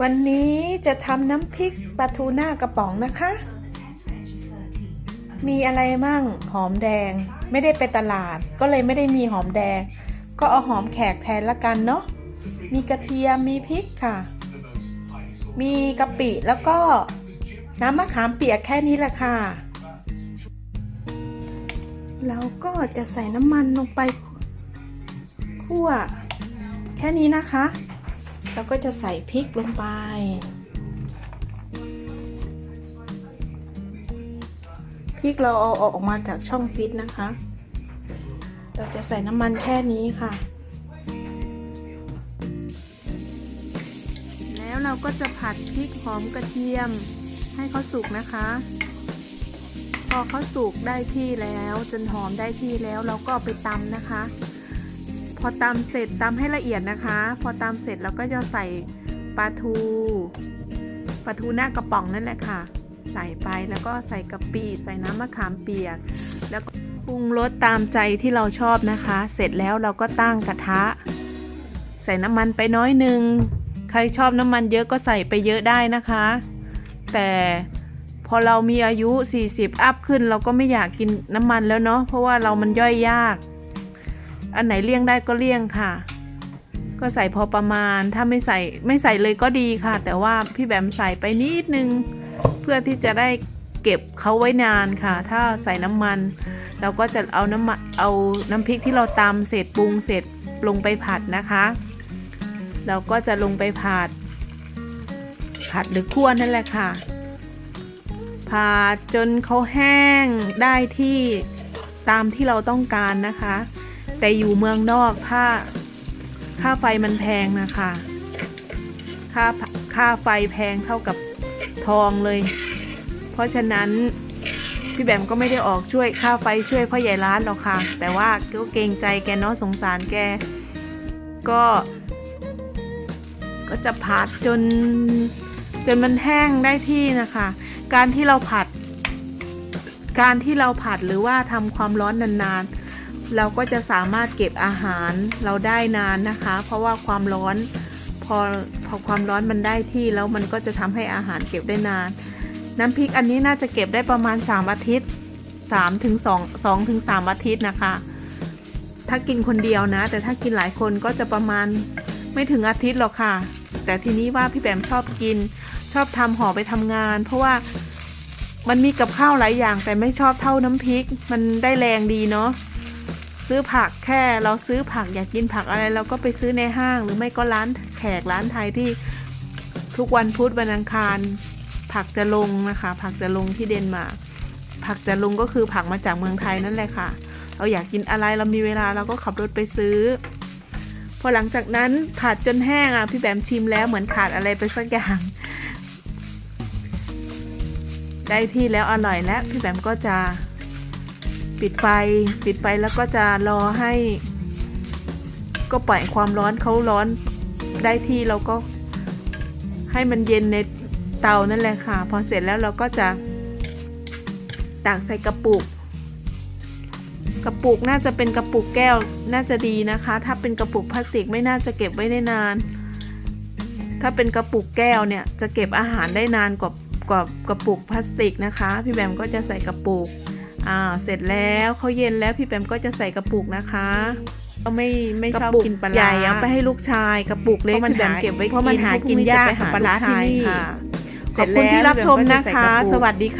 วันนี้จะทำน้ำพริกปลาทูน่ากระป๋องนะคะ มีอะไรมั่งหอมแดง ไม่ได้ไปตลาด ก็เลยไม่ได้มีหอมแดง ก็เอาหอมแขกแทนละกันเนาะ มีกระเทียม มีพริกค่ะ มีกะปิแล้วก็น้ำมะขามเปียกแค่นี้แหละค่ะ เราก็จะใส่น้ำมันลงไป คั่ว แค่นี้นะคะ แล้วก็จะใส่พริกลงไป พริกเราเอาออกมาจากช่องฟิตนะคะ เราจะใส่น้ำมันแค่นี้ค่ะ แล้วเราก็จะผัดพริกหอมกระเทียมให้เขาสุกนะคะ พอเขาสุกได้ที่แล้ว จนหอมได้ที่แล้วเราก็ไปตำนะคะ พอตำเสร็จตำให้ละเอียดนะคะ พอตำเสร็จเราก็จะใส่ปลาทูปลาทูหน้ากระป๋องนั่นแหละค่ะ ใส่ไปแล้วก็ใส่กะปิใส่น้ำมะขามเปียก แล้วก็ปรุงรสตามใจที่เราชอบนะคะ เสร็จแล้วเราก็ตั้งกระทะ ใส่น้ำมันไปน้อยหนึ่งใครชอบน้ำมันเยอะก็ใส่ไปเยอะได้นะคะ แต่พอเรามีอายุ 40 อัพขึ้น เราก็ไม่อยากกินน้ำมันแล้วเนาะเพราะว่าเรามันย่อยยาก อันไหนเลี่ยงได้ก็เลี่ยงค่ะ ก็ใส่พอประมาณถ้าไม่ใส่ไม่ใส่เลยก็ดีค่ะ แต่ว่าพี่แบมใส่ไปนิดนึง เพื่อที่จะได้เก็บเขาไว้นานค่ะ ถ้าใส่น้ำมัน เราก็จะเอาน้ำมันเอาน้ำพริกที่เราตำเสร็จปรุงเสร็จลงไปผัดนะคะ เราก็จะลงไปผัด ผัดหรือคั่วนั่นแหละค่ะ ผัดจนเขาแห้งได้ที่ตามที่เราต้องการนะคะ แต่อยู่เมืองนอกค่าค่าไฟมันแพงนะคะค่าค่าไฟแพงเท่ากับทองเลย เพราะฉะนั้นพี่แบมก็ไม่ได้ออกช่วยค่าไฟช่วยพ่อใหญ่ร้านหรอกค่ะ แต่ว่าก็เกรงใจแกเนาะสงสารแก ก็ ก็จะผัดจนจนมันแห้งได้ที่นะคะ การที่เราผัด การที่เราผัดหรือว่าทำความร้อนนานๆ เราก็จะสามารถเก็บอาหารเราได้นานนะคะ เพราะว่าความร้อนพอพอความร้อนมันได้ที่แล้วมันก็จะทำให้อาหารเก็บได้นาน น้ำพริกอันนี้น่าจะเก็บได้ประมาณ 3 อาทิตย์3ถึง2 2ถึง3อาทิตย์นะคะ ถ้ากินคนเดียวนะ แต่ถ้ากินหลายคนก็จะประมาณไม่ถึงอาทิตย์หรอกค่ะ แต่ทีนี้ว่าพี่แบมชอบกิน ชอบทำห่อไปทำงาน เพราะว่ามันมีกับข้าวหลายอย่างแต่ไม่ชอบเท่าน้ำพริก มันได้แรงดีเนาะ ซื้อผักแค่เราซื้อผักอยากกินผักอะไรเราก็ไปซื้อในห้าง หรือไม่ก็ร้านแขกร้านไทยที่ทุกวันพุธวันอังคาร ผักจะลงนะคะ ผักจะลงที่เดนมาร์กผักจะลงก็คือผักมาจากเมืองไทยนั่นแหละค่ะ เราอยากกินอะไรเรามีเวลาเราก็ขับรถไปซื้อ พอหลังจากนั้นผัดจนแห้งอะพี่แบมชิมแล้วเหมือนขาดอะไรไปสักอย่างได้ที่แล้วอร่อยแล้วพี่แบมก็จะ ปิดไฟ ปิดไฟแล้วก็จะรอให้ ก็ปล่อยความร้อนเขาร้อนได้ที่เราก็ให้มันเย็นในเตานั่นแหละค่ะ พอเสร็จแล้วเราก็จะตักใส่กระปุก กระปุกน่าจะเป็นกระปุกแก้วน่าจะดีนะคะ ถ้าเป็นกระปุกพลาสติกไม่น่าจะเก็บไว้ได้นาน ถ้าเป็นกระปุกแก้วเนี่ยจะเก็บอาหารได้นานกว่ากว่ากระปุกพลาสติกนะคะ พี่แบมก็จะใส่กระปุก อ่าเสร็จแล้วเขาเย็นแล้วพี่แบมก็จะใส่กระปุกนะคะก็ไม่ไม่ชอบกินปลาใหญ่เอาไปให้ลูกชายกระปุกเล็กพี่แบมเก็บไว้เพราะมันหากินยากปลาร้าที่นี่เสร็จแล้วที่รับชมนะคะ สวัสดีค่ะ